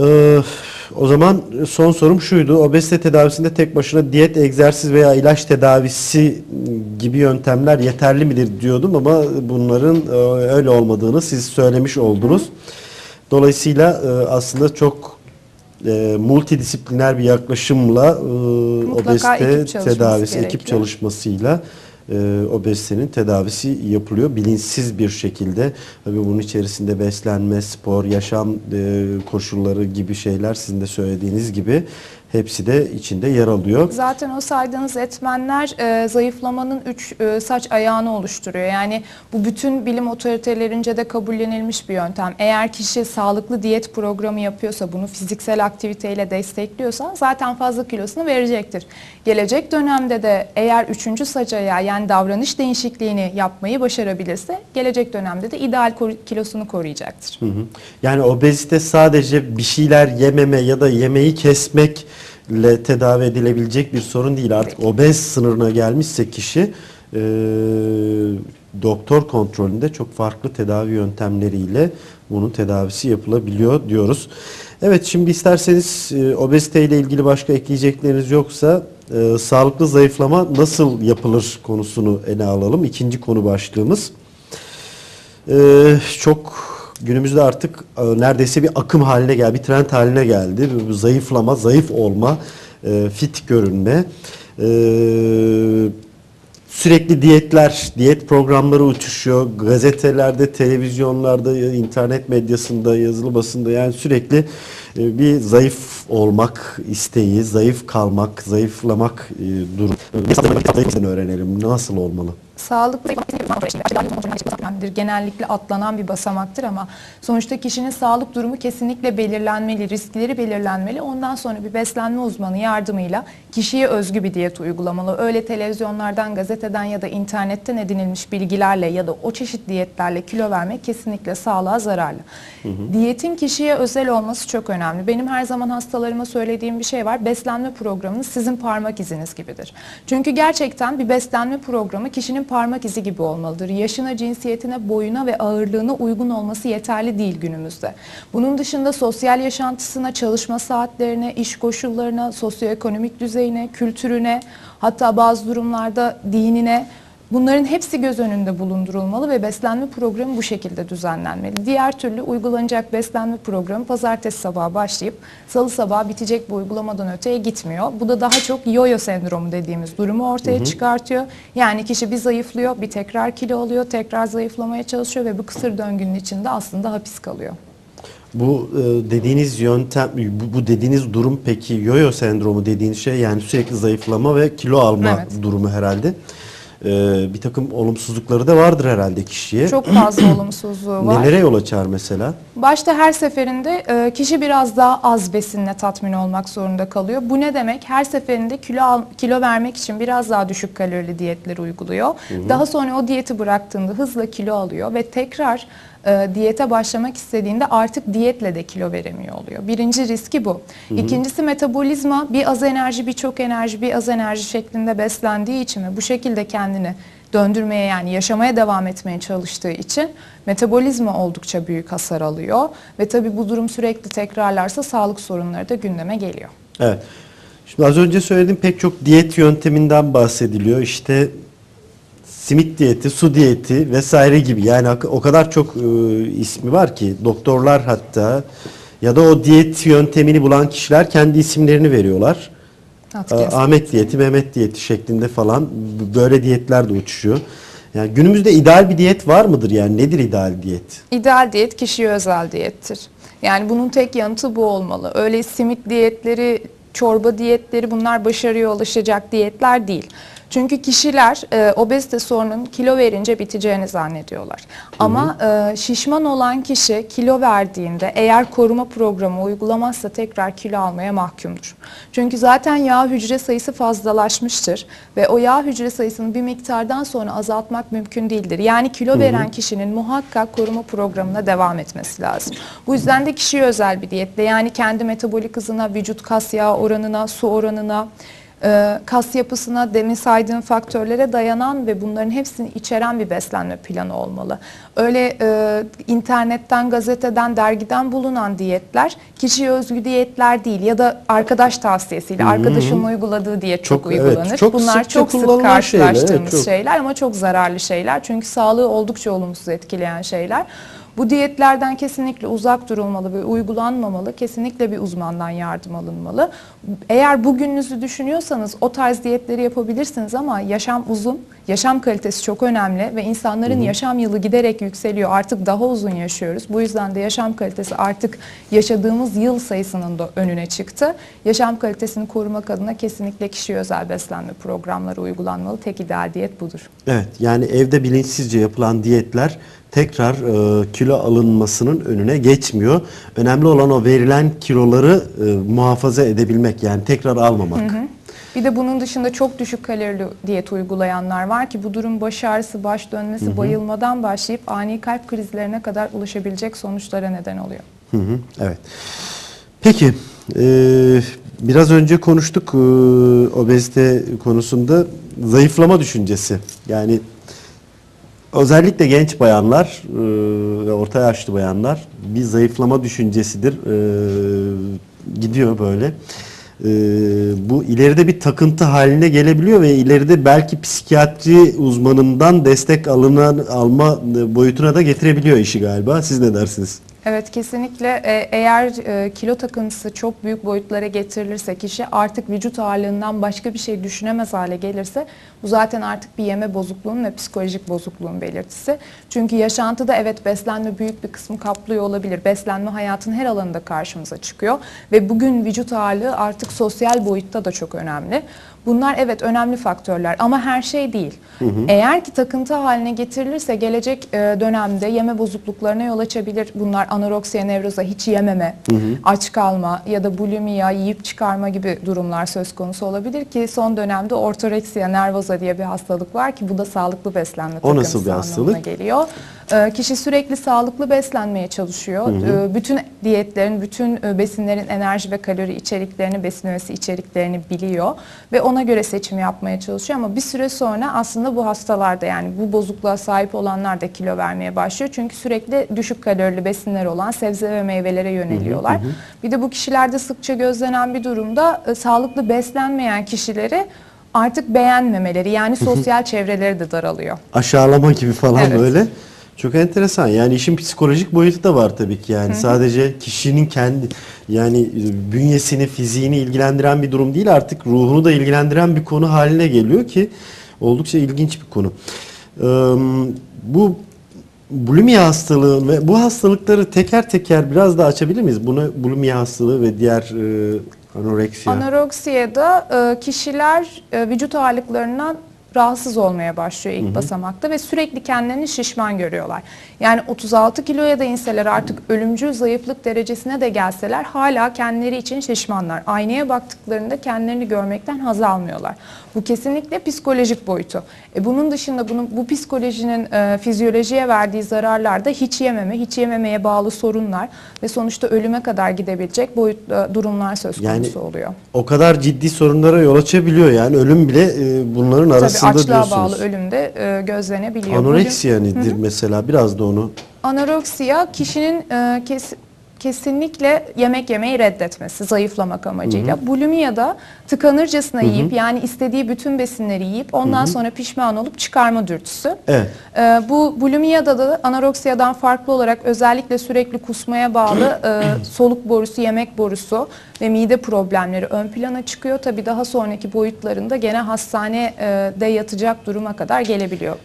Ee, o zaman son sorum şuydu. Obezite tedavisinde tek başına diyet, egzersiz veya ilaç tedavisi gibi yöntemler yeterli midir diyordum ama bunların e, öyle olmadığını siz söylemiş oldunuz. Dolayısıyla e, aslında çok e, multidisipliner bir yaklaşımla e, Mutlaka obezite ekip tedavisi, ekip çalışmasıyla e, obezitenin tedavisi yapılıyor. Bilinçsiz bir şekilde. Tabii bunun içerisinde beslenme, spor, yaşam e, koşulları gibi şeyler sizin de söylediğiniz gibi hepsi de içinde yer alıyor. Zaten o saydığınız etmenler e, zayıflamanın üç e, saç ayağını oluşturuyor. Yani bu bütün bilim otoritelerince de kabullenilmiş bir yöntem. Eğer kişi sağlıklı diyet programı yapıyorsa, bunu fiziksel aktiviteyle destekliyorsa zaten fazla kilosunu verecektir. Gelecek dönemde de eğer üçüncü saç ayağı yani davranış değişikliğini yapmayı başarabilirse gelecek dönemde de ideal kilosunu koruyacaktır. Hı hı. Yani obezite sadece bir şeyler yememe ya da yemeği kesmekle tedavi edilebilecek bir sorun değil. Artık obez sınırına gelmişse kişi e, doktor kontrolünde çok farklı tedavi yöntemleriyle bunun tedavisi yapılabiliyor diyoruz. Evet şimdi isterseniz e, obezite ile ilgili başka ekleyecekleriniz yoksa e, sağlıklı zayıflama nasıl yapılır konusunu ele alalım. İkinci konu başlığımız. Ee, çok günümüzde artık e, neredeyse bir akım haline geldi, bir trend haline geldi. Bu- bu Zayıflama, zayıf olma, e, fit görünme. Ee, sürekli diyetler, diyet programları uçuşuyor. Gazetelerde, televizyonlarda, internet medyasında, yazılı basında yani sürekli e, bir zayıf olmak isteği, zayıf kalmak, zayıflamak e, durum. Nasıl öğrenelim? Nasıl olmalı? Sağlıklı genellikle atlanan bir basamaktır ama sonuçta kişinin sağlık durumu kesinlikle belirlenmeli, riskleri belirlenmeli. Ondan sonra bir beslenme uzmanı yardımıyla kişiye özgü bir diyet uygulamalı. Öyle televizyonlardan, gazeteden ya da internetten edinilmiş bilgilerle ya da o çeşit diyetlerle kilo vermek kesinlikle sağlığa zararlı. Diyetin kişiye özel olması çok önemli. Benim her zaman hastalarıma söylediğim bir şey var. Beslenme programınız sizin parmak iziniz gibidir. Çünkü gerçekten bir beslenme programı kişinin parmak izi gibi olmalıdır. Yaşına, cinsiyetine, boyuna ve ağırlığına uygun olması yeterli değil günümüzde. Bunun dışında sosyal yaşantısına, çalışma saatlerine, iş koşullarına, sosyoekonomik düzeyine, kültürüne, hatta bazı durumlarda dinine Bunların hepsi göz önünde bulundurulmalı ve beslenme programı bu şekilde düzenlenmeli. Diğer türlü uygulanacak beslenme programı pazartesi sabahı başlayıp salı sabahı bitecek bu uygulamadan öteye gitmiyor. Bu da daha çok yo-yo sendromu dediğimiz durumu ortaya çıkartıyor. Yani kişi bir zayıflıyor, bir tekrar kilo alıyor, tekrar zayıflamaya çalışıyor ve bu kısır döngünün içinde aslında hapis kalıyor. Bu e, dediğiniz yöntem, bu, bu dediğiniz durum peki yoyo sendromu dediğiniz şey yani sürekli zayıflama ve kilo alma Evet. durumu herhalde. E, bir takım olumsuzlukları da vardır herhalde kişiye. Çok fazla olumsuzluğu var. Nelere yol açar mesela? Başta her seferinde e, kişi biraz daha az besinle tatmin olmak zorunda kalıyor. Bu ne demek? Her seferinde kilo kilo vermek için biraz daha düşük kalorili diyetler uyguluyor. Daha sonra o diyeti bıraktığında hızla kilo alıyor ve tekrar e, diyete başlamak istediğinde artık diyetle de kilo veremiyor oluyor. Birinci riski bu. İkincisi metabolizma bir az enerji bir çok enerji bir az enerji şeklinde beslendiği için ve bu şekilde kendini döndürmeye yani yaşamaya devam etmeye çalıştığı için metabolizma oldukça büyük hasar alıyor ve tabii bu durum sürekli tekrarlarsa sağlık sorunları da gündeme geliyor. Evet. Şimdi az önce söylediğim pek çok diyet yönteminden bahsediliyor. İşte simit diyeti, su diyeti vesaire gibi. Yani o kadar çok e, ismi var ki doktorlar hatta ya da o diyet yöntemini bulan kişiler kendi isimlerini veriyorlar. Artık. Ahmet diyeti, Mehmet diyeti şeklinde falan böyle diyetler de uçuşuyor. Yani günümüzde ideal bir diyet var mıdır yani? Nedir ideal diyet? İdeal diyet kişiye özel diyettir. Yani bunun tek yanıtı bu olmalı. Öyle simit diyetleri, çorba diyetleri bunlar başarıya ulaşacak diyetler değil. Çünkü kişiler e, obezite sorunun kilo verince biteceğini zannediyorlar. Ama e, şişman olan kişi kilo verdiğinde eğer koruma programı uygulamazsa tekrar kilo almaya mahkumdur. Çünkü zaten yağ hücre sayısı fazlalaşmıştır ve o yağ hücre sayısını bir miktardan sonra azaltmak mümkün değildir. Yani kilo veren kişinin muhakkak koruma programına devam etmesi lazım. Bu yüzden de kişiye özel bir diyetle yani kendi metabolik hızına, vücut kas yağı oranına, su oranına, kas yapısına, demin saydığım faktörlere dayanan ve bunların hepsini içeren bir beslenme planı olmalı. Öyle e, internetten, gazeteden, dergiden bulunan diyetler kişiye özgü diyetler değil ya da arkadaş tavsiyesiyle, arkadaşın uyguladığı diyet çok, Çok, evet, uygulanır. çok Bunlar çok sık kullanılan şeyler, evet, karşılaştığımız çok. şeyler ama çok zararlı şeyler. Çünkü sağlığı oldukça olumsuz etkileyen şeyler. Bu diyetlerden kesinlikle uzak durulmalı ve uygulanmamalı. Kesinlikle bir uzmandan yardım alınmalı. Eğer bugününüzü düşünüyorsanız o tarz diyetleri yapabilirsiniz ama yaşam uzun, yaşam kalitesi çok önemli ve insanların yaşam yılı giderek yükseliyor. Artık daha uzun yaşıyoruz. Bu yüzden de yaşam kalitesi artık yaşadığımız yıl sayısının da önüne çıktı. Yaşam kalitesini korumak adına kesinlikle kişiye özel beslenme programları uygulanmalı. Tek ideal diyet budur. Evet yani evde bilinçsizce yapılan diyetler tekrar e, kilo alınmasının önüne geçmiyor. Önemli olan o verilen kiloları e, muhafaza edebilmek yani tekrar almamak. Bir de bunun dışında çok düşük kalorili diyet uygulayanlar var ki bu durum baş ağrısı, baş dönmesi, bayılmadan başlayıp ani kalp krizlerine kadar ulaşabilecek sonuçlara neden oluyor. Hı hı, evet. Peki e, biraz önce konuştuk e, obezite konusunda zayıflama düşüncesi. Yani özellikle genç bayanlar e, ve orta yaşlı bayanlar bir zayıflama düşüncesidir. E, gidiyor böyle. E, bu ileride bir takıntı haline gelebiliyor ve ileride belki psikiyatri uzmanından destek alınan alma boyutuna da getirebiliyor işi galiba. Siz ne dersiniz? Evet kesinlikle E, eğer e, kilo takıntısı çok büyük boyutlara getirilirse kişi artık vücut ağırlığından başka bir şey düşünemez hale gelirse bu zaten artık bir yeme bozukluğun ve psikolojik bozukluğun belirtisi. Çünkü yaşantıda evet beslenme büyük bir kısmı kaplıyor olabilir. Beslenme hayatın her alanında karşımıza çıkıyor ve bugün vücut ağırlığı artık sosyal boyutta da çok önemli. Bunlar evet önemli faktörler ama her şey değil. Eğer ki takıntı haline getirilirse gelecek e, dönemde yeme bozukluklarına yol açabilir. Bunlar anoreksiya, nevroza, hiç yememe, aç kalma ya da bulimiya, yiyip çıkarma gibi durumlar söz konusu olabilir ki son dönemde ortoreksiya, nervoza diye bir hastalık var ki bu da sağlıklı beslenme O nasıl takıntısı bir anlamına hastalık? geliyor. E, Kişi sürekli sağlıklı beslenmeye çalışıyor. E, Bütün diyetlerin, bütün e, besinlerin enerji ve kalori içeriklerini, besin öğesi içeriklerini biliyor ve ona göre seçim yapmaya çalışıyor ama bir süre sonra aslında bu hastalarda yani bu bozukluğa sahip olanlar da kilo vermeye başlıyor. Çünkü sürekli düşük kalorili besinler olan sebze ve meyvelere yöneliyorlar. Bir de bu kişilerde sıkça gözlenen bir durumda e, sağlıklı beslenmeyen kişileri artık beğenmemeleri yani sosyal çevreleri de daralıyor. aşağılama gibi falan Evet. böyle. Çok enteresan. Yani işin psikolojik boyutu da var tabii ki. Yani sadece kişinin kendi yani bünyesini, fiziğini ilgilendiren bir durum değil artık ruhunu da ilgilendiren bir konu haline geliyor ki oldukça ilginç bir konu. Ee, bu bulimia hastalığı ve bu hastalıkları teker teker biraz daha açabilir miyiz? Bunu bulimia hastalığı ve diğer e, anoreksiya. Anoreksiyada e, kişiler e, vücut ağırlıklarından rahatsız olmaya başlıyor ilk basamakta ve sürekli kendilerini şişman görüyorlar. Yani 36 kiloya da inseler artık ölümcül zayıflık derecesine de gelseler hala kendileri için şişmanlar. Aynaya baktıklarında kendilerini görmekten haz almıyorlar. Bu kesinlikle psikolojik boyutu. E, bunun dışında bunun, bu psikolojinin e, fizyolojiye verdiği zararlar da hiç yememe, hiç yememeye bağlı sorunlar ve sonuçta ölüme kadar gidebilecek boyut e, durumlar söz konusu Yani oluyor. O kadar ciddi sorunlara yol açabiliyor yani ölüm bile e, bunların Tabii arasında açlığa diyorsunuz. bağlı ölüm de e, gözlenebiliyor. Anoreksiya nedir mesela? Biraz da onu Anoreksiya kişinin e, kes- kesinlikle yemek yemeyi reddetmesi zayıflamak amacıyla. Bulimia da tıkanırcasına yiyip yani istediği bütün besinleri yiyip ondan sonra pişman olup çıkarma dürtüsü. Evet. E, bu bulimia'da da anoreksiyadan farklı olarak özellikle sürekli kusmaya bağlı e, soluk borusu, yemek borusu ve mide problemleri ön plana çıkıyor. Tabii daha sonraki boyutlarında gene hastanede yatacak duruma kadar gelebiliyor.